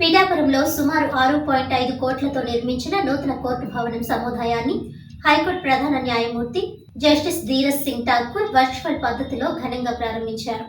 పిఠాపురంలో సుమారు ఆరు పాయింట్ ఐదు కోట్లతో నిర్మించిన నూతన కోర్టు భవనం సముదాయాన్ని హైకోర్టు ప్రధాన న్యాయమూర్తి జస్టిస్ ధీరజ్ సింగ్ ఠాకూర్ వర్చువల్ పద్ధతిలో ఘనంగా ప్రారంభించారు.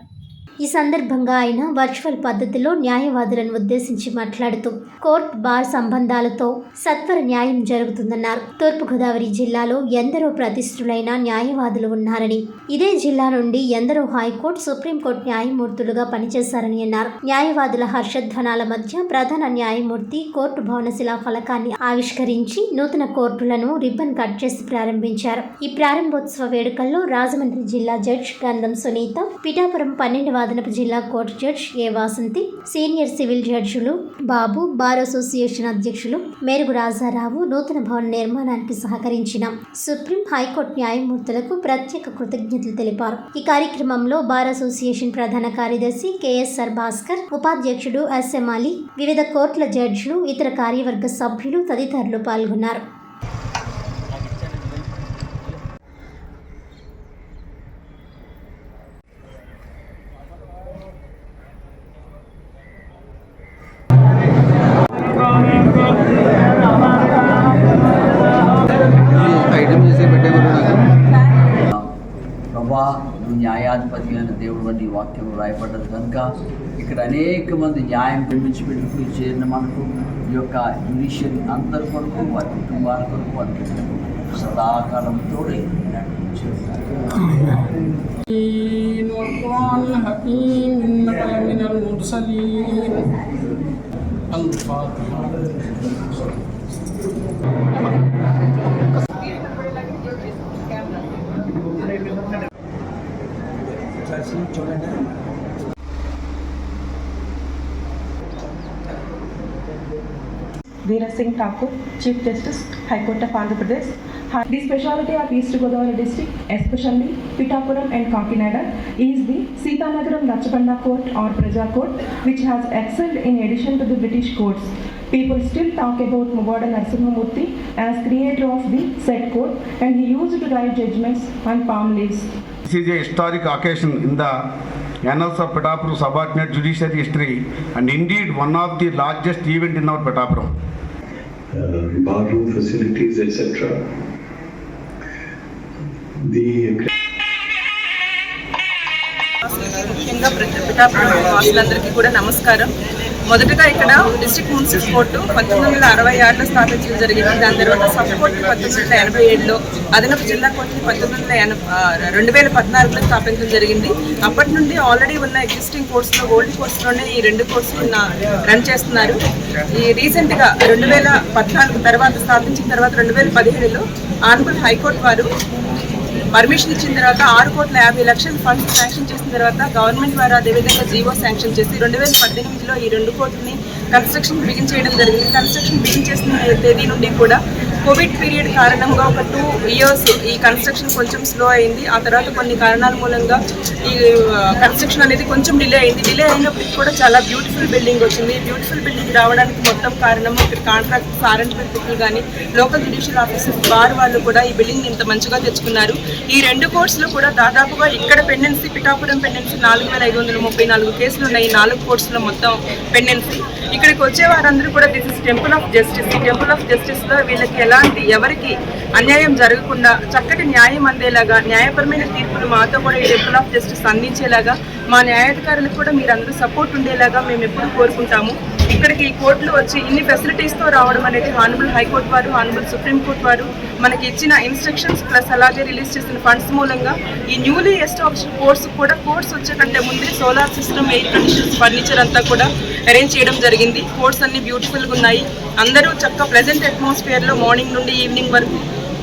ఈ సందర్భంగా ఆయన వర్చువల్ పద్ధతిలో న్యాయవాదులను ఉద్దేశించి మాట్లాడుతూ కోర్ట్ బార్ సంబంధాలతో సత్వర న్యాయం జరుగుతుందన్నారు. తూర్పుగోదావరి జిల్లాలో ఎందరో ప్రతిష్ఠులైన న్యాయవాదులు ఉన్నారని ఇదే జిల్లా నుండి ఎందరో హైకోర్టు సుప్రీంకోర్టు న్యాయమూర్తులుగా పనిచేశారని అన్నారు. న్యాయవాదుల హర్షధ్వనాల మధ్య ప్రధాన న్యాయమూర్తి కోర్టు భవన శిలా ఫలకాన్ని ఆవిష్కరించి నూతన కోర్టులను రిబ్బన్ కట్ చేసి ప్రారంభించారు. ఈ ప్రారంభోత్సవ వేడుకల్లో రాజమండ్రి జిల్లా జడ్జ్ గంధం సునీత పిఠాపురం పన్నెండవ అదనపు జిల్లా court judge A Vasanthi senior civil జడ్జులు Babu bar association అధ్యక్షులు మేరుగు రాజారావు నూతన భవన నిర్మాణానికి సహకరించిన సుప్రీం హైకోర్టు న్యాయమూర్తులకు ప్రత్యేక కృతజ్ఞతలు తెలిపారు. ఈ కార్యక్రమంలో బార్ అసోసియేషన్ ప్రధాన కార్యదర్శి కెఎస్ఆర్ భాస్కర్ ఉపాధ్యక్షుడు ఎస్ఎం అలీ వివిధ కోర్టుల జడ్జిలు ఇతర కార్యవర్గ సభ్యులు తదితరులు పాల్గొన్నారు. న్యాయాధిపతి అయిన దేవుడు వంటి వాక్యం రాయబడ్డది కనుక ఇక్కడ అనేక మంది న్యాయం ప్రేమించబెట్టుకు చేరిన మనకు ఈ యొక్క జ్యుడిషియరీ అందరి కొరకు వారి కుటుంబాల కొరకు వారి సదాకాలం తోడే నడిపించారు Justice, High Court of Andhra Pradesh. Hi- The speciality of East Godavari district, especially Pitapuram and Kakinada, is the Sitanagaram Nachapanda Court or Praja Court, which has excelled in addition to the British courts. People still talk about Mugada Narasimhamurthy as creator of the said court, and he used to write judgments on palm leaves. This is a historic occasion in the annals of Petapuram subordinate judiciary history and indeed one of the largest event in our Petapuram. uh, barroom facilities, etc. The ముఖ్యంగా ప్రతి- పిఠాపురం వాసులందరికీ కూడా నమస్కారం మొదటగా ఇక్కడ district municipal court పంతొమ్మిది వందల అరవై ఆరులో స్థాపించడం జరిగింది. దాని తర్వాత సబ్ కోర్టు పంతొమ్మిది వందల ఎనభై ఏడులో అదనపు జిల్లా కోర్టు పంతొమ్మిది వందల ఎనభై రెండు వేల పద్నాలుగులో స్థాపించడం జరిగింది. అప్పటి నుండి ఆల్రెడీ ఉన్న ఎగ్జిస్టింగ్ కోర్సులో ఓల్డ్ కోర్సులోనే ఈ రెండు కోర్సులు రన్ చేస్తున్నారు. ఈ రీసెంట్గా రెండు వేల పద్నాలుగు తర్వాత స్థాపించిన తర్వాత రెండు వేల పదిహేడులో ఆనరబుల్ హైకోర్టు వారు పర్మిషన్ ఇచ్చిన తర్వాత ఆరు కోట్ల యాభై లక్షల ఫండ్స్ శాంక్షన్ చేసిన తర్వాత గవర్నమెంట్ వారు అదేవిధంగా జీవో శాంక్షన్ చేసి రెండు వేల పద్దెనిమిదిలో ఈ రెండు కోట్లని కన్స్ట్రక్షన్ బిగిన్ చేయడం జరిగింది. కన్స్ట్రక్షన్ బిగిన్ చేసిన తేదీ నుండి కూడా కోవిడ్ పీరియడ్ కారణంగా ఒక టూ ఇయర్స్ ఈ కన్స్ట్రక్షన్ కొంచెం స్లో అయింది. ఆ తర్వాత కొన్ని కారణాల మూలంగా ఈ కన్స్ట్రక్షన్ అనేది కొంచెం డిలే అయింది. డిలే అయినప్పటికీ కూడా చాలా బ్యూటిఫుల్ బిల్డింగ్ వచ్చింది. బ్యూటిఫుల్ బిల్డింగ్ రావడానికి మొత్తం కారణం ఇక్కడ కాంట్రాక్ట్ ఫారెన్ పీపుల్ కానీ లోకల్ జ్యుడిషియల్ ఆఫీసర్స్ బార్ వాళ్ళు కూడా ఈ బిల్డింగ్ ఇంత మంచిగా తెచ్చుకున్నారు. ఈ రెండు కోర్సులు కూడా దాదాపుగా ఇక్కడ పెండెన్సీ పిఠాపురం పెండెన్సీ నాలుగు వేల ఐదు వందల ముప్పై నాలుగు కేసులు ఉన్నాయి. ఈ నాలుగు కోర్సుల మొత్తం పెండెన్సీ. ఇక్కడికి వచ్చే వారందరూ కూడా this is temple of justice ఈ టెంపుల్ ఆఫ్ జస్టిస్లో వీళ్ళకి ఎలాంటి ఎవరికి అన్యాయం జరగకుండా చక్కటి న్యాయం అందేలాగా న్యాయపరమైన తీర్పులు మాతో కూడా ఈ టెంపుల్ ఆఫ్ జస్టిస్ అందించేలాగా మా న్యాయాధికారులకు కూడా మీరందరూ సపోర్ట్ ఉండేలాగా మేము ఎప్పుడూ కోరుకుంటాము. ఇక్కడికి ఈ కోర్టులు వచ్చి ఇన్ని ఫెసిలిటీస్తో రావడం అనేది హానబుల్ హైకోర్టు వారు హానబుల్ సుప్రీంకోర్టు వారు మనకి ఇచ్చిన ఇన్స్ట్రక్షన్స్ ప్లస్ అలాగే రిలీజ్ చేసిన ఫండ్స్ మూలంగా ఈ న్యూలీ ఎస్టాబ్లిష్ కోర్స్ కూడా కోర్స్ వచ్చే కంటే ముందే solar system air conditions furniture అంతా కూడా అరేంజ్ చేయడం జరిగింది. కోర్స్ అన్ని బ్యూటిఫుల్గా ఉన్నాయి. అందరూ చక్కగా ప్రజెంట్ అట్మాస్ఫియర్లో మార్నింగ్ నుండి ఈవినింగ్ వరకు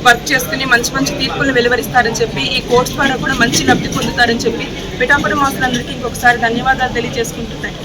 వర్క్ చేసుకుని మంచి మంచి తీర్పులను వెలువరిస్తారని చెప్పి ఈ కోర్స్ ద్వారా కూడా మంచి లబ్ధి పొందుతారని చెప్పి పిఠాపురం వాసులందరికీ ఇంకొకసారి ధన్యవాదాలు తెలియజేసుకుంటున్నాయి